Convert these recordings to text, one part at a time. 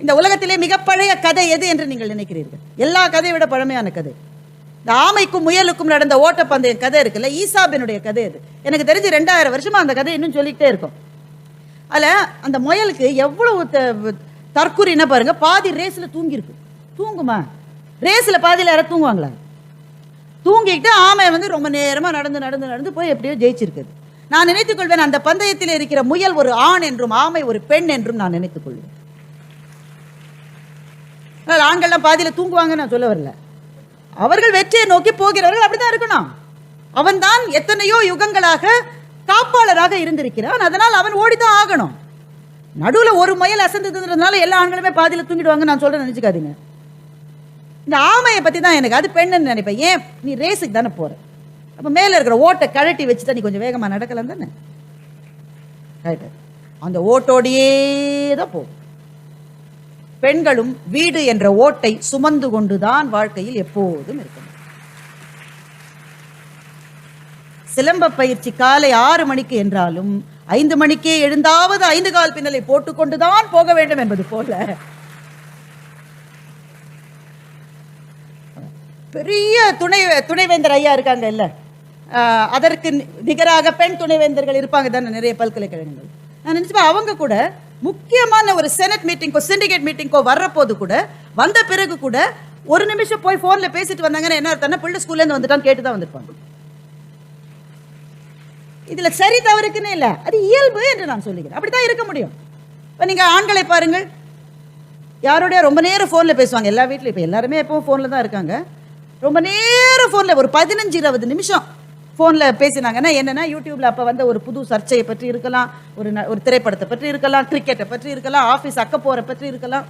இந்த உலகத்திலே மிக பழைய கதை எது என்று நீங்கள் நினைக்கிறீர்கள்? எல்லா கதையை விட பழமையான கதை. இந்த ஆமைக்கும் முயலுக்கும் நடந்த ஓட்டப்பந்தயம் கதை இருக்குல்ல? ஈசாபினுடைய கதை அது. எனக்கு தெரிஞ்சு ரெண்டாயிரம் வருஷமா அந்த கதை இன்னும் சொல்லிக்கிட்டே இருக்கும். அதில் அந்த முயலுக்கு எவ்வளவு த- என்ன பாருங்க? பாதி ரேஸில் தூங்கியிருக்கு. தூங்குமா? ரேஸில் பாதியில் யாரும் தூங்குவாங்களா? தூங்கிக்கிட்டு ஆமை வந்து ரொம்ப நேரமாக நடந்து நடந்து நடந்து போய் எப்படியோ ஜெயிச்சிருக்குது. நான் நினைத்துக்கொள்வேன் அந்த பந்தயத்தில் இருக்கிற முயல் ஒரு ஆண் என்றும் ஆமை ஒரு பெண் என்றும் நான் நினைத்துக்கொள்வேன். ஆண்கள்லாம் பாதியில் தூங்குவாங்க நான் சொல்ல வரல. அவர்கள் வெற்றியை நோக்கி போகிறவர்கள் அப்படிதான் இருக்கணும். அவன்தான் எத்தனையோ யுகங்களாக காப்பாளராக இருந்திருக்கிறான். அதனால் அவன் ஓடிதான் ஆகணும். நடுவில் ஒரு முயல் அசந்ததுன்றதுனால எல்லா ஆண்களுமே பாதியில் தூங்கிடுவாங்க நான் சொல்கிறேன் நினச்சிக்காதீங்க. இந்த ஆமையை பற்றி தான் எனக்கு அது பெண்ணுன்னு நினைப்பேன். ஏன்? நீ ரேஸுக்கு தானே போகிற அப்போ மேலே இருக்கிற ஓட்டை கழட்டி வச்சுட்டா நீ கொஞ்சம் வேகமாக நடக்கலாம் தானே? Right. அந்த ஓட்டோடையே தான் போகும். பெண்களும் வீடு என்ற ஓட்டை சுமந்து கொண்டுதான் வாழ்க்கையில் எப்போதும் இருக்கணும் சிலம்ப பயிற்சி காலை ஆறு மணிக்கு என்றாலும் ஐந்து மணிக்கே எழுந்தாவது ஐந்து கால் பின்னலை போட்டுக்கொண்டுதான் போக வேண்டும் என்பது போல. பெரிய துணை துணைவேந்தர் ஐயா இருக்காங்க இல்ல. ஆஹ் அதற்கு நிகராக பெண் துணைவேந்தர்கள் இருப்பாங்க தானே நிறைய பல்கலைக்கழகங்கள். நான் நினைச்சுப்பேன் அவங்க கூட முக்கியமான ஒரு செனட் மீட்டிங்கோ சிண்டிகேட் மீட்டிங்கோ வர்றபோது கூட வந்த பிறகு கூட ஒரு நிமிஷம் போய் ஃபோனில் பேசிட்டு வந்தாங்கன்னா என்ன அர்த்தம்னா பிள்ளை ஸ்கூல்லேருந்து வந்துட்டான்னு கேட்டு தான் வந்திருப்பாங்க. இதில் சரி தவறுக்குன்னு இல்லை. அது இயல்பு என்று நான் சொல்லுகிறேன். அப்படித்தான் இருக்க முடியும். இப்போ நீங்கள் ஆண்களை பாருங்கள். யாரோடய ரொம்ப நேரம் ஃபோனில் பேசுவாங்க. எல்லா வீட்லையும். இப்போ எல்லாருமே எப்போவும் ஃபோனில் தான் இருக்காங்க. ரொம்ப நேரம் ஃபோனில் ஒரு பதினஞ்சு இருபது நிமிஷம் ஃபோனில் பேசினாங்கன்னா என்னென்னா யூடியூப்பில் அப்போ வந்த ஒரு புது சர்ச்சையை பற்றி இருக்கலாம் ஒரு ஒரு திரைப்படத்தை பற்றி இருக்கலாம் கிரிக்கெட்டை பற்றி இருக்கலாம் ஆஃபீஸ் அக்க போகிற பற்றி இருக்கலாம்.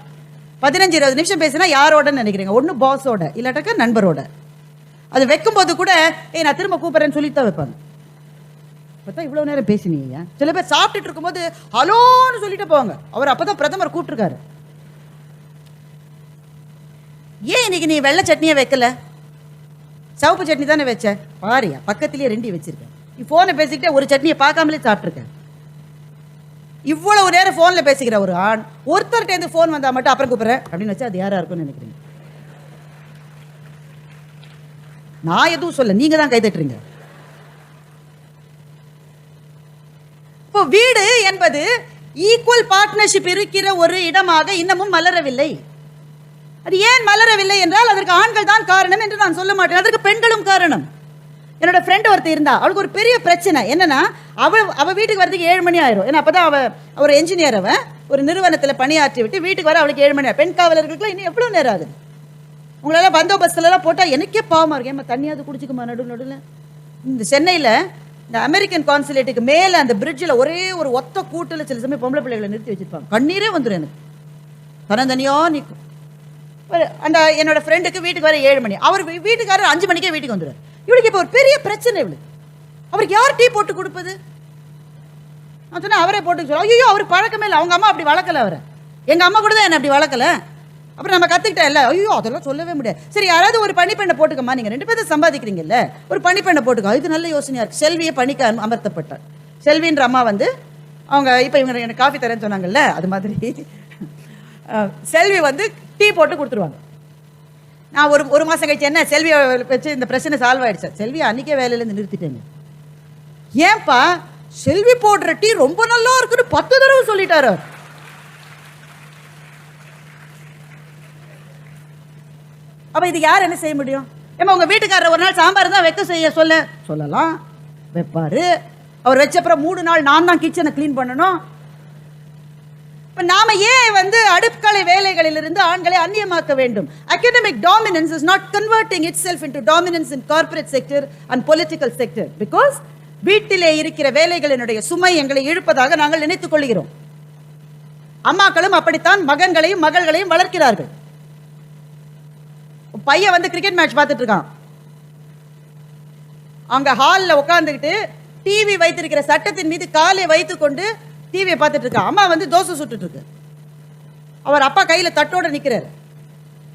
பதினஞ்சு இருபது நிமிஷம் பேசினா யாரோடன்னு நினைக்கிறீங்க? ஒன்று பாஸோட இல்லாட்டாக்கா நண்பரோட. அது வைக்கும்போது கூட ஏய் நான் திரும்ப கூப்பிட்றேன்னு சொல்லி தான் வைப்பாங்க. பார்த்தா இவ்வளோ நேரம் பேசினீங்க. சில பேர் சாப்பிட்டுட்டு இருக்கும்போது ஹலோன்னு சொல்லிட்டு போவாங்க. அவர் அப்போ தான் பிரதமர் கூப்பிட்டுருக்காரு. ஏன் இன்னைக்கு நீ வெள்ளை சட்னியை வைக்கல? சிவப்பு சட்னி தானே வச்ச? பாரியா பக்கத்திலேயே ரெண்டி வச்சிருக்கேன் நீ ஃபோனை பேசிக்கிட்டே ஒரு சட்னியை பார்க்காமலே சாப்பிட்ருக்கேன் இவ்வளவு நேரம் ஃபோனில் பேசிக்கிற ஒரு ஆண் ஒருத்தர்கிட்ட இருந்து ஃபோன் வந்தால் மட்டும் அப்புறம் கூப்பிட்றேன் அப்படின்னு வச்சா அது யாராக இருக்கும்னு நினைக்கிறீங்க? நான் எதுவும் சொல்ல நீங்கள் தான் கைதட்டுறீங்க இப்போ வீடு என்பது ஈக்குவல் பார்ட்னர்ஷிப் இருக்கிற ஒரு இடமாக இன்னமும் மலரவில்லை. அது ஏன் மலரவில்லை என்றால் அதற்கு ஆண்கள் தான் காரணம் என்று நான் சொல்ல மாட்டேன். அதற்கு பெண்களும் காரணம். என்னோட ஃப்ரெண்ட் ஒருத்தர் இருந்தா அவளுக்கு ஒரு பெரிய பிரச்சனை. என்னன்னா அவள் அவள் வீட்டுக்கு வரதுக்கு ஏழு மணி ஆயிரும். ஏன்னா அப்பதான் அவ ஒரு என்ஜினியர் அவன் ஒரு நிறுவனத்தில் பணியாற்றி விட்டு வீட்டுக்கு வர அவளுக்கு ஏழு மணி ஆகும் பெண் காவலர்களுக்குலாம் இன்னும் எவ்வளவு நேரம் ஆகுது? உங்களால பந்தோபஸ்துல போட்டால் எனக்கே பாவமாக இருக்கு. ஏமா தண்ணியாவது குடிச்சுக்குமா நடு நடுவில்? இந்த சென்னையில் இந்த அமெரிக்கன் கான்சுலேட்டுக்கு மேலே அந்த பிரிட்ஜில் ஒரே ஒரு ஒத்த கூட்டில் சில சமயம் பொம்பளை பிள்ளைகளை நிறுத்தி வச்சிருப்பாங்க. கண்ணீரே வந்துடும் எனக்கு. தனந்தனியா நிற்கும். அந்த என்னோட ஃப்ரெண்டுக்கு வீட்டுக்கு வர ஏழு மணி. அவர் வீட்டுக்காரர் அஞ்சு மணிக்கே வீட்டுக்கு வந்துடுவார். இவளுக்கு இப்போ ஒரு பெரிய பிரச்சனை இவளுக்கு. அவருக்கு யார் டீ போட்டு கொடுப்பது? நான் அவரே போட்டு சொல்லுவோம் ஐயோ அவர் பழக்கமே இல்லை. அவங்க அம்மா அப்படி வளர்க்கல அவரை. எங்கள் அம்மா கூட தான் என்னை அப்படி வளர்க்கல. அப்புறம் நம்ம கத்துக்கிட்டேன் இல்லை. ஐயோ அதெல்லாம் சொல்லவே முடியாது. சரி யாராவது ஒரு பனிப்பெண்ணை போட்டுக்கம்மா. நீங்கள் ரெண்டு பேரும் சம்பாதிக்கிறீங்கல்ல. ஒரு பணிப்பெண்ணை போட்டுக்கோ. இது நல்ல யோசனையாக இருக்குது செல்வியை பணிக்க அமர்த்தப்பட்டார். செல்வின்ற அம்மா வந்து அவங்க இப்போ இவங்க எனக்கு காஃபி தரேன்னு சொன்னாங்கல்ல அது மாதிரி. செல்வி வந்து டீ போட்டு கொடுத்துருவாங்க. நான் ஒரு ஒரு மாதம் கழிச்சு என்ன செல்வியை வச்சு இந்த பிரச்சனை சால்வ் ஆகிடுச்சு செல்வி அன்றைக்கே வேலையிலேருந்து நிறுத்திட்டேங்க. ஏன்பா செல்வி போடுற டீ ரொம்ப நல்லா இருக்குன்னு பத்து தடவை சொல்லிட்டாரு அவர். இது யார் என்ன செய்ய முடியும்? ஏமா உங்கள் வீட்டுக்காரர் ஒரு நாள் சாம்பார் தான் வைக்க செய்ய சொல்ல. சொல்லலாம். வைப்பார். அவர் வச்ச அப்புறம் மூணு நாள் நான் தான் கிச்சனை க்ளீன் பண்ணணும். இப்போ நாம ஏன் வந்து அடுக்களை வேலைகளிலிருந்து ஆண்களை அந்நியமாக்க வேண்டும்? Academic dominance is not converting itself into dominance in corporate sector and political sector because வீட்டிலே இருக்கிற வேலைகளினுடைய சுமை எங்களை இழுப்பதாக நாங்கள் நினைத்துக் கொள்கிறோம். அம்மாக்களும் அப்படித்தான் மகன்களையும் மகள்களையும் வளர்க்கிறார்கள். பையன் வந்து கிரிக்கெட் மேட்ச் பார்த்துட்டு இருக்கான். அங்க ஹால்ல உட்காந்துக்கிட்டு டிவி வைத்திருக்கிற சட்டத்தின் மீது காலை வைத்துக்கொண்டு டிவியை பார்த்துட்டு இருக்கான் அம்மா வந்து தோசை சுட்டுட்டு இருக்கு. அவர் அப்பா கையில் தட்டோட நிற்கிறாரு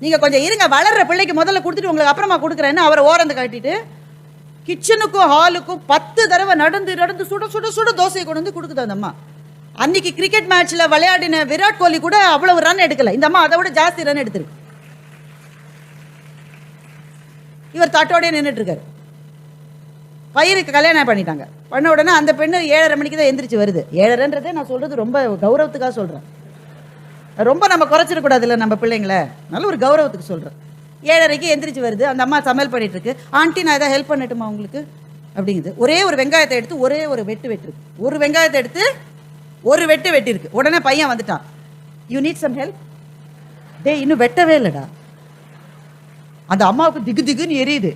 நீங்கள் கொஞ்சம் இருங்க வளர்ற பிள்ளைக்கு முதல்ல கொடுத்துட்டு உங்களுக்கு அப்புறமா கொடுக்குறேன்னு அவரை ஓரந்து காட்டிட்டு கிச்சனுக்கும் ஹாலுக்கும் பத்து தடவை நடந்து நடந்து சுட சுட சுட தோசையை கொண்டு வந்து கொடுக்குது அந்த அம்மா. அன்னைக்கு கிரிக்கெட் மேட்ச்ல விளையாடின விராட் கோலி கூட அவ்வளவு ரன் எடுக்கல. இந்த அம்மா அதை விட ஜாஸ்தி ரன் எடுத்திருக்கு. இவர் தட்டோடய நின்றுட்டு இருக்காரு. பையனுக்கு கல்யாணம் பண்ணிட்டாங்க. பண்ண உடனே அந்த பெண்ணு ஏழரை மணிக்கு தான் எந்திரிச்சு வருது. ஏழரைன்றதே நான் சொல்கிறது ரொம்ப கௌரவத்துக்காக சொல்கிறேன் ரொம்ப நம்ம குறைச்சிடக்கூடாதுல்ல நம்ம பிள்ளைங்கள. நல்ல ஒரு கௌரவத்துக்கு சொல்கிறேன் ஏழரைக்கு எந்திரிச்சு வருது. அந்த அம்மா சமையல் பண்ணிகிட்ருக்கு ஆண்டி நான் எதாவது ஹெல்ப் பண்ணட்டுமா உங்களுக்கு? அப்படிங்குது. ஒரே ஒரு வெங்காயத்தை எடுத்து ஒரே ஒரு வெட்டு வெட்டிருக்கு. ஒரு வெங்காயத்தை எடுத்து ஒரு வெட்டு வெட்டிருக்கு. உடனே பையன் வந்துட்டான். யூ நீட் சம் ஹெல்ப் டேய் இன்னும் வெட்டவே இல்லைடா. அந்த அம்மாவுக்கு திகு திகுன்னு எரியுது.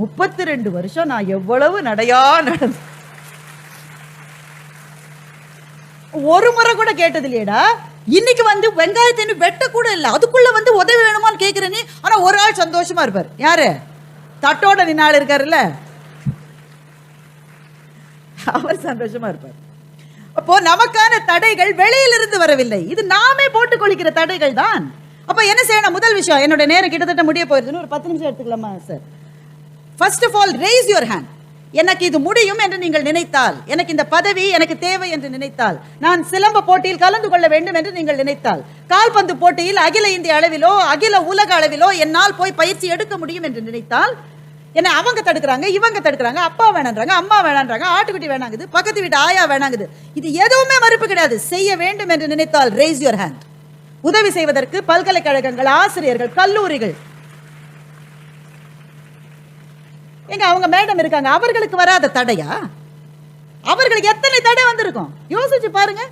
முப்பத்தி ரெண்டு வருஷம் நான் எவ்வளவு நடையா நடந்து ஒரு முறை கூட கேட்டது இல்லையடா இன்னைக்கு வந்து வெங்காயத்தை வெட்ட கூட இல்லை. அதுக்குள்ள வந்து உதவி வேணுமான்னு கேட்கிற நீ ஆனா ஒரு ஆள் சந்தோஷமா இருப்பார். யாரு? தட்டோட நின்னாள் இருக்காருல்ல? அவர் சந்தோஷமா இருப்பார். அப்போ நமக்கான தடைகள் வெளியிலிருந்து வரவில்லை. இது நாமே போட்டுக் கொள்கிற தடைகள் தான் அப்ப என்ன செய்யணும்? முதல் விஷயம் என்னோட நேரம் கிட்டத்தட்ட முடிய போயிருதுன்னு ஒரு பத்து நிமிஷம் எடுத்துக்கலாமா sir? First of all raise your hand எனக்கு இது முடியும் என்று நீங்கள் நினைத்தால் எனக்கு இந்த பதவி எனக்கு தேவை என்று நினைத்தால் நான் சிலம்ப போட்டியில் கலந்து கொள்ள வேண்டும் என்று நீங்கள் நினைத்தால் கால்பந்து போட்டியில் அகில இந்திய அளவிலோ அகில உலக அளவிலோ என்னால் போய் பயிற்சி எடுக்க முடியும் என்று நினைத்தால் என்ன அவங்க தடுக்கிறாங்க இவங்க தடுக்கிறாங்க அப்பா வேணான்றாங்க அம்மா வேணான்றாங்க ஆட்டுக்குட்டி வேணாங்குது பக்கத்து வீட்டு ஆயா வேணாங்குது. இது எதுவுமே மறுப்பு கிடையாது. செய்ய வேண்டும் என்று நினைத்தால் ரேஸ் யுவர் ஹேண்ட் உதவி செய்வதற்கு பல்கலைக்கழகங்கள் ஆசிரியர்கள் கல்லூரிகள் எங்க அவங்க மேடம் இருக்காங்க அவர்களுக்கு வராத தடையா? அவர்களுக்கு எத்தனை தடை வந்திருக்கும்? யோசிச்சு பாருங்க.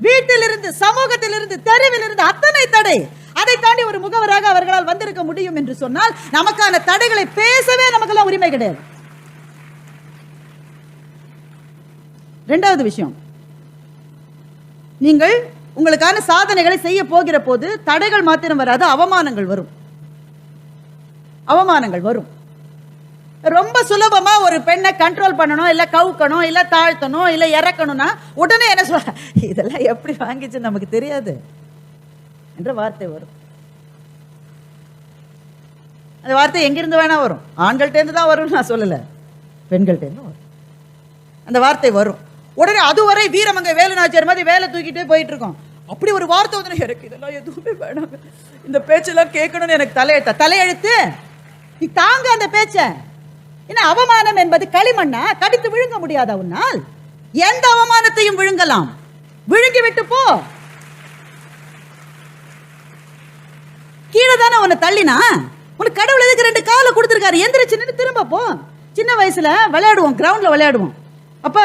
வீட்டிலிருந்து சமூகத்திலிருந்து தெருவிலிருந்து அத்தனை தடை. அதை தாண்டி ஒரு முகவராக அவர்களால் வந்திருக்க முடியும் என்று சொன்னால் நமக்கான தடைகளை பேசவே நமக்கெல்லாம் உரிமை கிடையாது. ரெண்டாவது விஷயம். நீங்கள் உங்களுக்கான சாதனைகளை செய்ய போகிற போது தடைகள் மாத்திரம் வராது அவமானங்கள் வரும். அவமானங்கள் வரும். ரொம்ப சுலபமா ஒரு பெண்ணை கண்ட்ரோல் பண்ணணும் இல்ல கவுக்கணும் இல்ல தாழ்த்தணும் இல்ல இறக்கணும்னா உடனே என்ன சொல்ல இதெல்லாம் எப்படி வாங்கிச்சு நமக்கு தெரியாது என்ற வார்த்தை வரும். அந்த வார்த்தை எங்கிருந்து வேணா வரும். ஆண்கள்ட்ட இருந்து தான் வரும்னு நான் சொல்லல. பெண்கள்கிட்டேருந்து வரும். அந்த வார்த்தை வரும். உடனே அதுவரை வீரமங்க வேலை நாச்சியார் மாதிரி வேலை தூக்கிட்டே போயிட்டு இருக்கோம் அப்படி ஒரு வார்த்தை வந்து எனக்கு இதெல்லாம் எதுவுமே வேணாங்க இந்த பேச்செல்லாம் கேட்கணும்னு எனக்கு தலையெழுத்த? தலையெழுத்து? நீ தாங்க அந்த பேச்சை. என்ன அவமானம் என்பது களிமண்ணா? கடித்து விழுங்க முடியாத உன்னால்? எந்த அவமானத்தையும் விழுங்கலாம். விழுங்கி விட்டு போ. கீழே தானே உன்னை தள்ளினா? உனக்கு கடவுள் எதுக்கு ரெண்டு காலை கொடுத்துருக்காரு? எந்திரிச்சு நின்று திரும்ப போ. சின்ன வயசுல விளையாடுவோம் கிரவுண்ட்ல விளையாடுவோம். அப்ப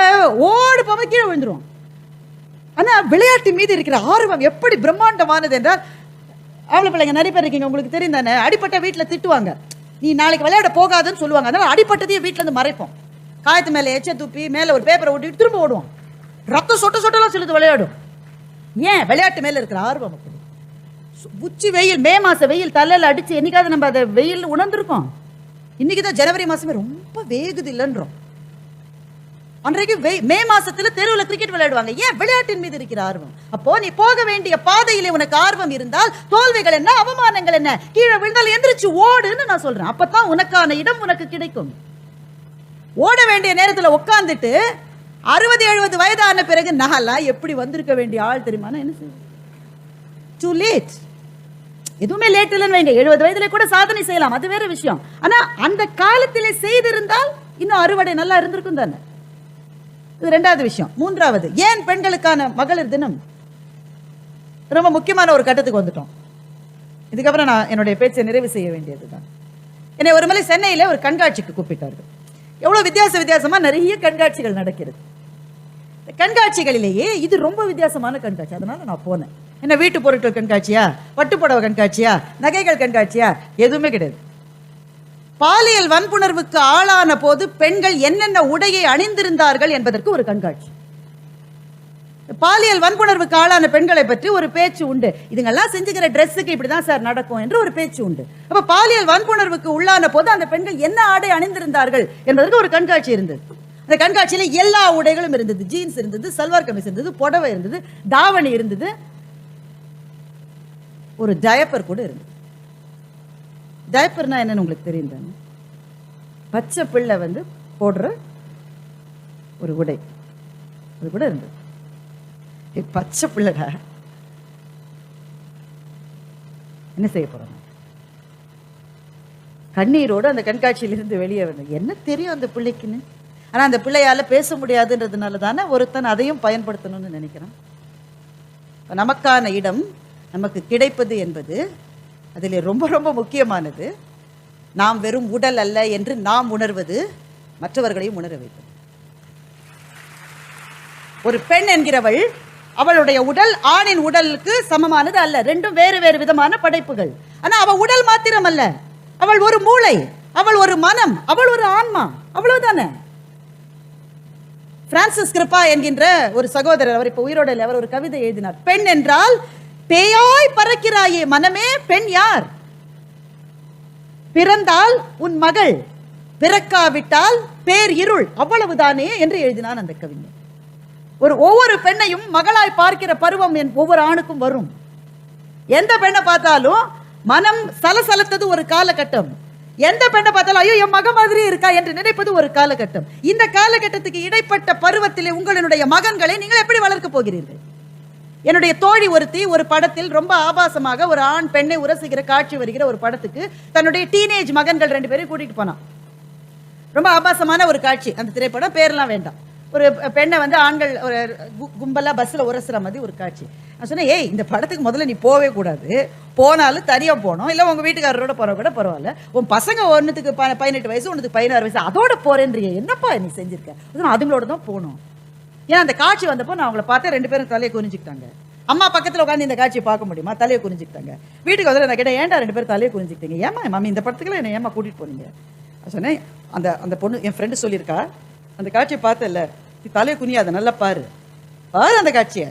ஓடு போக கீழே விழுந்துருவோம் ஆனா விளையாட்டு மீது இருக்கிற ஆர்வம் எப்படி பிரம்மாண்டமானது என்றால் ஆம்பளை பிள்ளைங்க நிறைய பேர் இருக்கீங்க உங்களுக்கு தெரியும் தானே? அடிப்பட்ட வீட்டில் திட்டுவாங்க. நீ நாளைக்கு விளையாட போகாதுன்னு சொல்லுவாங்க. அதனால அடிப்பட்டதையும் வீட்டிலேருந்து மறைப்போம். காயத்து மேலே எச்ச துப்பி மேலே ஒரு பேப்பரை ஒட்டிட்டு திரும்ப ஓடுவோம். ரத்தம் சொட்ட சொட்டலாம் சொல்லுது விளையாடும். ஏன்? விளையாட்டு மேலே இருக்கிற ஆர்வம் அப்படி. சு- உச்சி வெயில் மே மாதம் வெயில் தலையில் அடித்து என்னைக்காவது நம்ம அதை வெயில் உணர்ந்துருக்கோம். இன்னைக்கு தான் ஜனவரி மாதமே ரொம்ப வேகுது இல்லைன்றோம். அன்றைக்கு மே மாசத்துல தெருவில் கிரிக்கெட் விளையாடுவாங்க. ஏன் விளையாட்டின் மீது இருக்கிற ஆர்வம்? அப்போ நீ போக வேண்டிய பாதையிலே உனக்கு ஆர்வம் இருந்தால் தோல்விகள் என்ன அவமானங்கள் என்ன கீழே விழுந்தால் எந்திரிச்சு ஓடுன்னு நான் சொல்றேன். அப்பதான் உனக்கான இடம் உனக்கு கிடைக்கும். ஓட வேண்டிய நேரத்தில் உட்காந்துட்டு அறுபது எழுபது வயதான பிறகு நகலா எப்படி வந்திருக்க வேண்டிய ஆள் தெரியுமா? என்ன செய்வேன்? டூ லேட் எதுவுமே லேட் இல்லைன்னு வைங்க. எழுபது வயதுல கூட சாதனை செய்யலாம். அது வேற விஷயம். ஆனா அந்த காலத்திலே செய்திருந்தால் இன்னும் அறுவடை நல்லா இருந்திருக்கும் தானே? இது ரெண்டாவது விஷயம். மூன்றாவது ஏன் பெண்களுக்கான மகளிர் தினம் ரொம்ப முக்கியமான ஒரு கட்டத்துக்கு வந்துட்டோம். இதுக்கப்புறம் நான் என்னுடைய பேச்சை நிறைவு செய்ய வேண்டியதுதான். என்னை ஒரு முறை சென்னையில் ஒரு கண்காட்சிக்கு கூப்பிட்டார்கள். எவ்வளோ வித்தியாச வித்தியாசமாக நிறைய கண்காட்சிகள் நடக்கிறது. இந்த கண்காட்சிகளிலேயே இது ரொம்ப வித்தியாசமான கண்காட்சி. அதனால நான் போனேன். என்ன வீட்டு பொருட்கள் கண்காட்சியா? பட்டுப்புடவை கண்காட்சியா? நகைகள் கண்காட்சியா? எதுவுமே கிடையாது. பாலியல் வன்புணர்வுக்கு ஆளான போது பெண்கள் என்னென்ன உடையை அணிந்திருந்தார்கள் என்பதற்கு ஒரு கண்காட்சி. பாலியல் வன்புணர்வுக்கு ஆளான பெண்களை பற்றி ஒரு பேச்சு உண்டு. இதுங்கெல்லாம் செஞ்சுக்கிற ட்ரெஸ்ஸுக்கு இப்படிதான் சார் நடக்கும் என்று ஒரு பேச்சு உண்டு. அப்ப பாலியல் வன்புணர்வுக்கு உள்ளான போது அந்த பெண்கள் என்ன ஆடை அணிந்திருந்தார்கள் என்பதற்கு ஒரு கண்காட்சி இருந்தது. அந்த கண்காட்சியில எல்லா உடைகளும் இருந்தது. ஜீன்ஸ் இருந்தது சல்வார் கமிஸ் இருந்தது புடவை இருந்தது தாவணி இருந்தது. ஒரு டயப்பர் கூட இருந்தது. டயப்பர்னா என்னன்னு உங்களுக்கு தெரியும் தானே? பச்சை பிள்ளை வந்து போடுற ஒரு உடை. அது கூட இருந்தது ஏய், பச்சை பிள்ளைடா என்ன செய்ய போகிறோம் கண்ணீரோடு அந்த கண்காட்சியிலிருந்து வெளியே வந்தது என்ன தெரியும் அந்த பிள்ளைக்குன்னு? ஆனா அந்த பிள்ளையால பேச முடியாதுன்றதுனால தானே ஒருத்தன் அதையும் பயன்படுத்தணும்னு நினைக்கிறான் நமக்கான இடம் நமக்கு கிடைப்பது என்பது அதில் ரொம்ப ரொம்ப முக்கியமானது நாம் வெறும் உடல் அல்ல என்று நாம் உணர்வது மற்றவர்களையும் உணர வைப்பது ஒரு பெண் என்கிறவள் அவளுடைய உடல் ஆணின் உடலுக்கு சமமானது அல்ல. ரெண்டும் வேறு வேறு விதமான படைப்புகள். ஆனா அவள் உடல் மாத்திரம் அல்ல அவள் ஒரு மூளை அவள் ஒரு மனம் அவள் ஒரு ஆன்மா அவ்வளவுதானே? பிரான்சிஸ் கிருப்பா என்கின்ற ஒரு சகோதரர் அவர் இப்போ உயிரோட அவர் ஒரு கவிதை எழுதினார். பெண் என்றால் பேயாய் பறக்கிறாயே மனமே பெண் யார்? பிறந்தால் உன் மகள் பிறக்காவிட்டால் பேர் இருள் அவ்வளவுதானே என்று எழுதினான் அந்த கவிஞர் ஒரு ஒவ்வொரு பெண்ணையும் மகளாய் பார்க்கிற பருவம் என் ஒவ்வொரு ஆணுக்கும் வரும். எந்த பெண்ணை பார்த்தாலும் மனம் சலசலத்தது ஒரு காலகட்டம். எந்த பெண்ணை பார்த்தாலும் ஐயோ என் மக மாதிரி இருக்கா? என்று நினைப்பது ஒரு காலகட்டம். இந்த காலகட்டத்துக்கு இடைப்பட்ட பருவத்திலே உங்களுடைய மகன்களை நீங்கள் எப்படி வளர்க்க போகிறீர்கள்? என்னுடைய தோழி ஒருத்தி ஒரு படத்தில் ரொம்ப ஆபாசமாக ஒரு ஆண் பெண்ணை உரசுகிற காட்சி வருகிற ஒரு படத்துக்கு தன்னுடைய டீனேஜ் மகன்கள் ரெண்டு பேரும் கூட்டிகிட்டு போனான். ரொம்ப ஆபாசமான ஒரு காட்சி. அந்த திரைப்படம் பேர்லாம் வேண்டாம். ஒரு பெண்ணை வந்து ஆண்கள் ஒரு கு- பஸ்ஸில் உரசுற மாதிரி ஒரு காட்சி. நான் சொன்னேன் ஏய் இந்த படத்துக்கு முதல்ல நீ போவே கூடாது. போனாலும் தனியாக போனோம் இல்லை உங்கள் வீட்டுக்காரரோட போகிற கூட பரவாயில்ல. உன் பசங்க ஒன்றுத்துக்கு ப பதினெட்டு வயசு ஒன்றுத்துக்கு பதினாறு வயசு. அதோட போறேன்றிய. என்னப்பா நீ செஞ்சுருக்க? அதுவும் அதுங்களோட தான் போகணும். ஏன்னா அந்த காட்சி வந்தப்போ நான் அவங்கள பார்த்தேன் ரெண்டு பேரும் தலையை குறிஞ்சிக்கிட்டாங்க அம்மா பக்கத்தில் உட்காந்து இந்த காட்சியை பார்க்க முடியுமா? தலையை குறிஞ்சிக்கிட்டாங்க வீட்டுக்கு வந்து நான் கேட்டேன் ஏன்டா ரெண்டு பேரும் தலையை குறிஞ்சிக்கிட்டீங்க ஏமா மாமி இந்த படத்துக்குலாம் என்ன ஏமா கூட்டிகிட்டு போனீங்க? சொன்னேன் அந்த அந்த பொண்ணு என் ஃப்ரெண்டு சொல்லியிருக்கா அந்த காட்சியை பார்த்தல நீ தலையை குனியாத நல்லா பாரு. பாரு அந்த காட்சியை.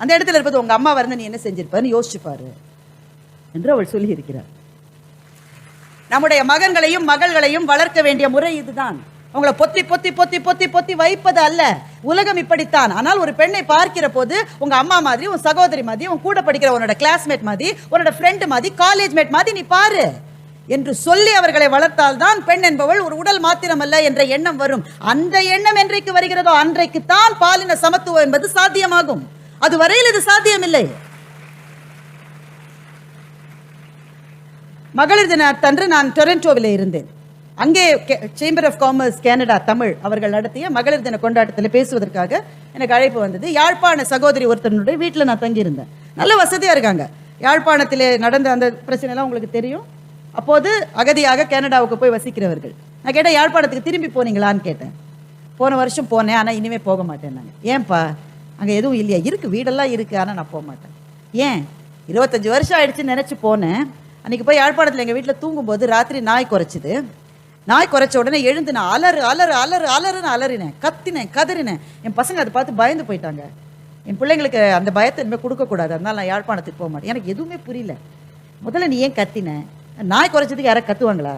அந்த இடத்துல இருப்பது உங்கள் அம்மா வந்து நீ என்ன செஞ்சிருப்பாருன்னு யோசிச்சு பாரு என்று அவள் சொல்லியிருக்கிறார் நம்முடைய மகன்களையும் மகள்களையும் வளர்க்க வேண்டிய முறை இதுதான். உங்களை பொத்தி பொத்தி பொத்தி பொத்தி பொத்தி வைப்பது அல்ல. உலகம் இப்படித்தான். ஆனால் ஒரு பெண்ணை பார்க்கிற போது உங்க அம்மா மாதிரி உன் சகோதரி மாதிரி உன் கூட படிக்கிற உன்னோட கிளாஸ்மேட் மாதிரி உன்னோட ஃப்ரெண்டு மாதிரி காலேஜ் மேட் மாதிரி நீ பாரு. என்று சொல்லி அவர்களை வளர்த்தால் தான் பெண் என்பவள் ஒரு உடல் மாத்திரமல்ல என்ற எண்ணம் வரும். அந்த எண்ணம் என்றைக்கு வருகிறதோ அன்றைக்கு தான் பாலின சமத்துவம் என்பது சாத்தியமாகும். அது வரையில் இது சாத்தியமில்லை. மகளிர் தினத்தன்று நான் டொரண்டோவில் இருந்தேன். அங்கே chamber of commerce Canada Tamil அவர்கள் நடத்திய மகளிர் தின கொண்டாட்டத்தில் பேசுவதற்காக எனக்கு அழைப்பு வந்தது. யாழ்ப்பாண சகோதரி ஒருத்தனுடைய வீட்டில் நான் தங்கியிருந்தேன். நல்ல வசதியாக இருக்காங்க. யாழ்ப்பாணத்தில் நடந்த அந்த பிரச்சனைலாம் உங்களுக்கு தெரியும். அப்போது அகதியாக கனடாவுக்கு போய் வசிக்கிறவர்கள். நான் கேட்டேன் யாழ்ப்பாணத்துக்கு திரும்பி போனீங்களான்னு கேட்டேன். போன வருஷம் போனேன் ஆனால் இனிமேல் போக மாட்டேன் நாங்கள் ஏன்பா? அங்கே எதுவும் இல்லையா? இருக்குது வீடெல்லாம் இருக்குது ஆனால் நான் போக மாட்டேன். ஏன்? இருபத்தஞ்சி வருஷம் ஆயிடுச்சுன்னு நினச்சி போனேன். அன்றைக்கி போய் யாழ்ப்பாணத்தில் எங்கள் வீட்டில் தூங்கும்போது ராத்திரி நாய் குறைச்சிது. நாய் குறைச்ச உடனே எழுந்து நான் அலறு அலறு அலறு அலறுன்னு அலறினேன். கத்தினேன் கதறினேன். என் பசங்க அதை பார்த்து பயந்து போயிட்டாங்க. என் பிள்ளைங்களுக்கு அந்த பயத்தை இனிமேல் கொடுக்கக்கூடாது. அதனால நான் யாழ்ப்பாணத்துக்கு போக மாட்டேன். எனக்கு எதுவுமே புரியல. முதல்ல நீ ஏன் கத்தின? நாய் குறைச்சதுக்கு யாராவது கத்துவாங்களா?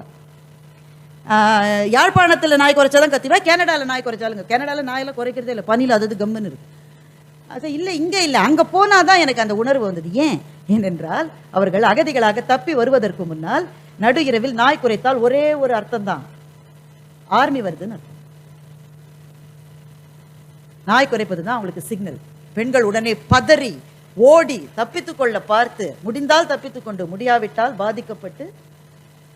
ஆஹ், யாழ்ப்பாணத்துல நாய் குறைச்சாலும் கத்திவா? கனடாவில் நாய் குறைச்சாலும் கனடாவில் நாயெல்லாம் குறைக்கிறதே இல்லை. பனியில் அது அது கம்முன்னு இருக்கு. அது இல்லை இங்கே இல்லை. அங்கே போனால் தான் எனக்கு அந்த உணர்வு வந்தது. ஏன்? ஏனென்றால் அவர்கள் அகதிகளாக தப்பி வருவதற்கு முன்னால் நடு இரவில் நாய் குறைத்தால் ஒரே ஒரு அர்த்தம் தான் ஆர்மி வருதுன்னு அர்த்தம். நாய் குறைப்பது தான் அவங்களுக்கு சிக்னல் பெண்கள் உடனே பதறி ஓடி தப்பித்து கொள்ள பார்த்து முடிந்தால் தப்பித்து கொண்டு முடியாவிட்டால் பாதிக்கப்பட்டு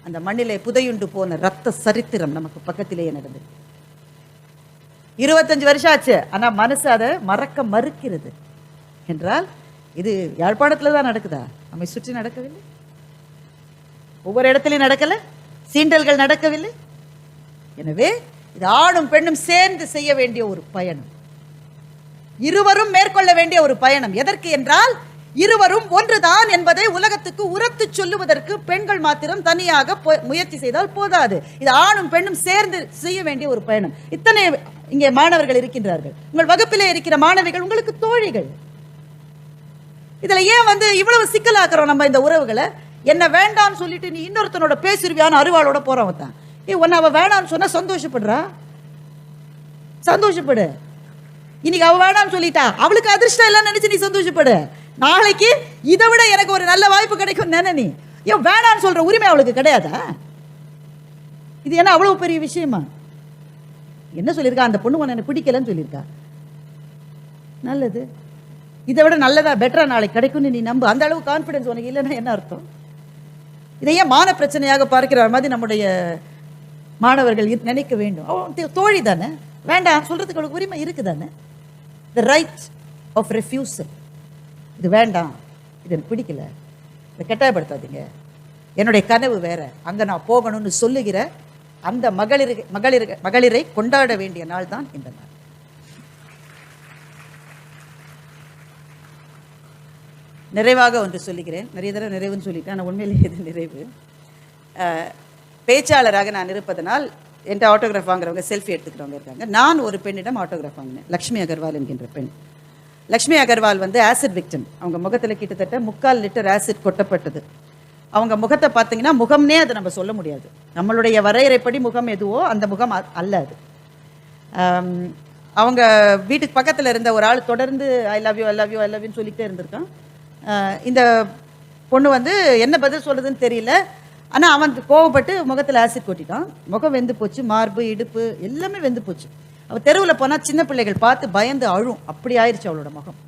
அந்த மண்ணிலே புதையுண்டு போன ரத்த சரித்திரம் நமக்கு பக்கத்திலேயே நடந்தது இருபத்தஞ்சு வருஷம் ஆச்சு ஆனா மனசு அதை மறக்க மறுக்கிறது. என்றால் இது யாழ்ப்பாணத்துல தான் நடக்குதா? நம்மை சுற்றி நடக்கவில்லை. ஒவ்வொரு இடத்துலையும் நடக்கல சீண்டல்கள் நடக்கவில்லை. எனவே இது ஆணும் பெண்ணும் சேர்ந்து செய்ய வேண்டிய ஒரு பயணம். இருவரும் மேற்கொள்ள வேண்டிய ஒரு பயணம். எதற்கு என்றால் இருவரும் ஒன்றுதான் என்பதை உலகத்துக்கு உரத்து சொல்லுவதற்கு பெண்கள் மாத்திரம் தனியாக முயற்சி செய்தால் போதாது. இது ஆணும் பெண்ணும் சேர்ந்து செய்ய வேண்டிய ஒரு பயணம். இத்தனை இங்கே மாணவர்கள் இருக்கின்றார்கள். உங்கள் வகுப்பிலே இருக்கிற மாணவிகள் உங்களுக்கு தோழிகள். இதுல ஏன் வந்து இவ்வளவு சிக்கலாக்குறோம் நம்ம இந்த உறவுகளை? என்ன வேண்டாம்னு சொல்லிட்டு நீ இன்னொருத்தனோட பேசிருவியான்னு அருவாளோட போறவன் தான். ஏ உன்னை அவள் வேணாம்னு சொன்னா சந்தோஷப்படுறா? சந்தோஷப்படு. இன்னைக்கு அவ வேணாம்னு சொல்லிட்டா. அவளுக்கு அதிர்ஷ்டம் இல்லைன்னு நினைச்சு நீ சந்தோஷப்படு. நாளைக்கு இதை விட எனக்கு ஒரு நல்ல வாய்ப்பு கிடைக்கும் நினை நீ. ஏன் வேணாம்னு சொல்ற உரிமை அவளுக்கு கிடையாதா? இது என்ன அவ்வளவு பெரிய விஷயமா? என்ன சொல்லியிருக்கா? அந்த பொண்ணு உன்னை எனக்கு பிடிக்கலன்னு சொல்லியிருக்கா. நல்லது. இதை விட நல்லதா பெட்டரா நாளைக்கு கிடைக்கும்னு நீ நம்பு. அந்த அளவு கான்ஃபிடன்ஸ் உனக்கு இல்லைன்னா என்ன அர்த்தம்? இதை ஏன் மான பிரச்சனையாக பார்க்கிற மாதிரி நம்முடைய மாணவர்கள் நினைக்க வேண்டும். அவன் தோழி தானே? வேண்டாம் சொல்கிறதுக்கு அவளுக்கு உரிமை இருக்குது தானே? த ரைட் ஆஃப் ரெஃப்யூசல் இது வேண்டாம். இது எனக்கு பிடிக்கல. இதை கட்டாயப்படுத்தாதீங்க. என்னுடைய கனவு வேற. அங்கே நான் போகணும்னு சொல்லுகிற அந்த மகளிர் மகளிர் மகளிரை கொண்டாட வேண்டிய நாள் தான் இந்த நாள். நிறைவாக ஒன்று சொல்லுகிறேன் நிறைய தடவை நிறைவுன்னு சொல்லிட்டேன் ஆனால் உண்மையிலேயே இது நிறைவு. பேச்சாளராக நான் இருப்பதனால் என்கிட்ட ஆட்டோகிராஃப் வாங்குறவங்க செல்ஃபி எடுத்துக்கிறவங்க இருக்காங்க. நான் ஒரு பெண்ணிடம் ஆட்டோகிராஃப் வாங்கினேன். லக்ஷ்மி அகர்வால் என்கின்ற பெண். லக்ஷ்மி அகர்வால் வந்து ஆசிட் விக்டம் அவங்க முகத்தில் கிட்டத்தட்ட முக்கால் லிட்டர் ஆசிட் கொட்டப்பட்டது. அவங்க முகத்தை பார்த்தீங்கன்னா முகம்னே அதை நம்ம சொல்ல முடியாது. நம்மளுடைய வரையறைப்படி முகம் எதுவோ அந்த முகம் அல்ல அது. அவங்க வீட்டுக்கு பக்கத்தில் இருந்த ஒரு ஆள் தொடர்ந்து I love you I love you I லவ்யூன்னு சொல்லிக்கிட்டே இருந்திருக்கான். இந்த பொண்ணு வந்து என்ன பதில் சொல்லுதுன்னு தெரியல. ஆனால் அவன் கோவப்பட்டு முகத்தில் ஆசிட் கொட்டிட்டான். முகம் வெந்து போச்சு. மார்பு இடுப்பு எல்லாமே வெந்து போச்சு. அவள் தெருவில் போனால் சின்ன பிள்ளைகள் பார்த்து பயந்து அழும். அப்படி ஆயிடுச்சு அவளோட முகம்.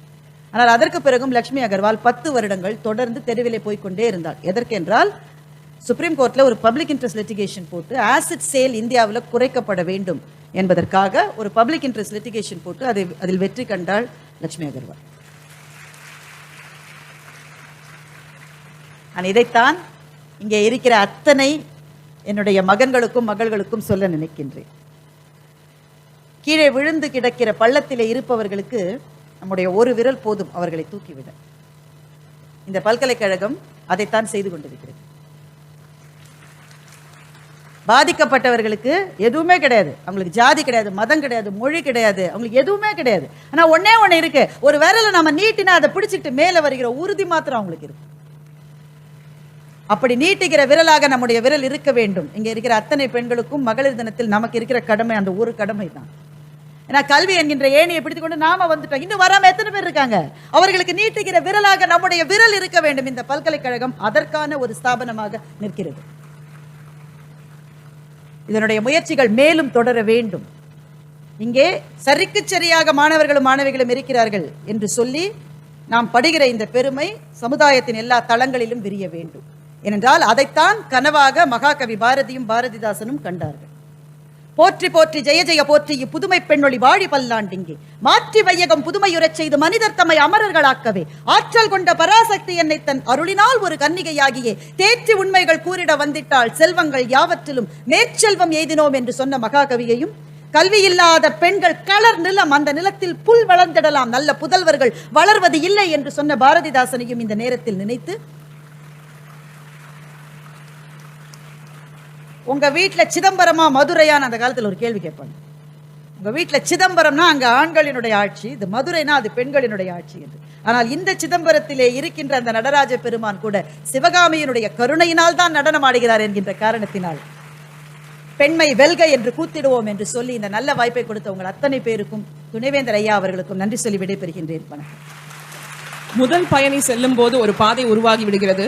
ஆனால் அதற்கு பிறகும் லக்ஷ்மி அகர்வால் பத்து வருடங்கள் தொடர்ந்து தெருவிலே போய்கொண்டே இருந்தாள். எதற்கென்றால் சுப்ரீம் கோர்ட்டில் ஒரு பப்ளிக் இன்ட்ரெஸ்ட் லிட்டிகேஷன் போட்டு ஆசிட் சேல் இந்தியாவில் குறைக்கப்பட வேண்டும் என்பதற்காக ஒரு பப்ளிக் இன்ட்ரெஸ்ட் லிட்டிகேஷன் போட்டு அதை அதில் வெற்றி கண்டாள் லட்சுமி அகர்வால். நான் இதைத்தான் இங்கே இருக்கிற அத்தனை என்னுடைய மகன்களுக்கும் மகள்களுக்கும் சொல்ல நினைக்கின்றேன். கீழே விழுந்து கிடக்கிற பள்ளத்தில் இருப்பவர்களுக்கு நம்முடைய ஒரு விரல் போதும் அவர்களை தூக்கிவிட. இந்த பல்கலைக்கழகம் அதைத்தான் செய்து கொண்டிருக்கிறது. பாதிக்கப்பட்டவர்களுக்கு எதுவுமே கிடையாது. அவங்களுக்கு ஜாதி கிடையாது மதம் கிடையாது மொழி கிடையாது அவங்களுக்கு எதுவுமே கிடையாது. ஆனால் ஒன்றே ஒன்று இருக்கு. ஒரு விரலை நம்ம நீட்டினா அதை பிடிச்சிட்டு மேலே வருகிற உறுதி மாத்திரம் அவங்களுக்கு இருக்கு. அப்படி நீட்டுகிற விரலாக நம்முடைய விரல் இருக்க வேண்டும். இங்க இருக்கிற அத்தனை பெண்களுக்கும் மகளிர் தினத்தில் நமக்கு இருக்கிற கடமை அந்த ஒரு கடமை தான் ஏன்னா கல்வி என்கின்ற ஏணியை பிடித்துக்கொண்டு நாம வந்துட்டோம். இன்னும் வராம எத்தனை பேர் இருக்காங்க? அவர்களுக்கு நீட்டுகிற விரலாக நம்முடைய விரல் இருக்க வேண்டும். இந்த பல்கலைக்கழகம் அதற்கான ஒரு ஸ்தாபனமாக நிற்கிறது. இதனுடைய முயற்சிகள் மேலும் தொடர வேண்டும். இங்கே சரிக்கு சரியாக மாணவர்களும் மாணவிகளும் இருக்கிறார்கள் என்று சொல்லி நாம் படுகிற இந்த பெருமை சமுதாயத்தின் எல்லா தளங்களிலும் விரிய வேண்டும். ஏனென்றால் அதைத்தான் கனவாக மகாகவி பாரதியும் பாரதிதாசனும் கண்டார்கள். போற்றி போற்றி ஜெய ஜெய போற்றி இப்புதுமை பெண்ணொழி வாழி பல்லாண்டிங்கே. மாற்றி வையகம் புதுமையுறச் செய்து மனிதர் தம்மை அமரர்களாக்கவே. ஆற்றல் கொண்ட பராசக்தி என்னை தன் அருளினால் ஒரு கன்னிகையாகியே. தேற்றி உண்மைகள் கூறிட வந்திட்டால் செல்வங்கள் யாவற்றிலும் மேற்செல்வம் எய்தினோம் என்று சொன்ன மகாகவியையும் கல்வி இல்லாத பெண்கள் கலர் நிலம் அந்த நிலத்தில் புல் வளர்ந்திடலாம். நல்ல புதல்வர்கள் வளர்வது இல்லை என்று சொன்ன பாரதிதாசனையும் இந்த நேரத்தில் நினைத்து உங்க வீட்டில் சிதம்பரமா மதுரையான்னு அந்த காலத்துல ஒரு கேள்வி கேட்பாங்க. உங்க வீட்டில் சிதம்பரம்னா அங்க ஆண்களினுடைய ஆட்சி இது மதுரைனா அது பெண்களினுடைய ஆட்சி என்று. ஆனால் இந்த சிதம்பரத்திலே இருக்கின்ற அந்த நடராஜ பெருமான் கூட சிவகாமியினுடைய கருணையினால் தான் நடனம் ஆடுகிறார் என்கின்ற காரணத்தினால். பெண்மை வெல்க என்று கூத்திடுவோம் என்று சொல்லி இந்த நல்ல வாய்ப்பை கொடுத்த உங்கள் அத்தனை பேருக்கும் துணைவேந்தர் ஐயா அவர்களுக்கும் நன்றி சொல்லி விடைபெறுகின்றேன். வணக்கம். முதல் பயணி செல்லும் போது ஒரு பாதை உருவாகி விடுகிறது.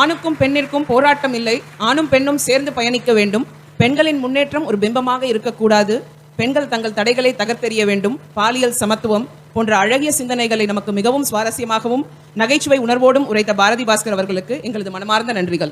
ஆணுக்கும் பெண்ணிற்கும் போராட்டம் இல்லை. ஆணும் பெண்ணும் சேர்ந்து பயணிக்க வேண்டும். பெண்களின் முன்னேற்றம் ஒரு பிம்பமாக இருக்கக்கூடாது. பெண்கள் தங்கள் தடைகளை தகர்த்தெறிய வேண்டும். பாலியல் சமத்துவம் போன்ற அழகிய சிந்தனைகளை நமக்கு மிகவும் சுவாரஸ்யமாகவும் நகைச்சுவை உணர்வோடும் உரைத்த பாரதி பாஸ்கர் அவர்களுக்கு எங்களது மனமார்ந்த நன்றிகள்.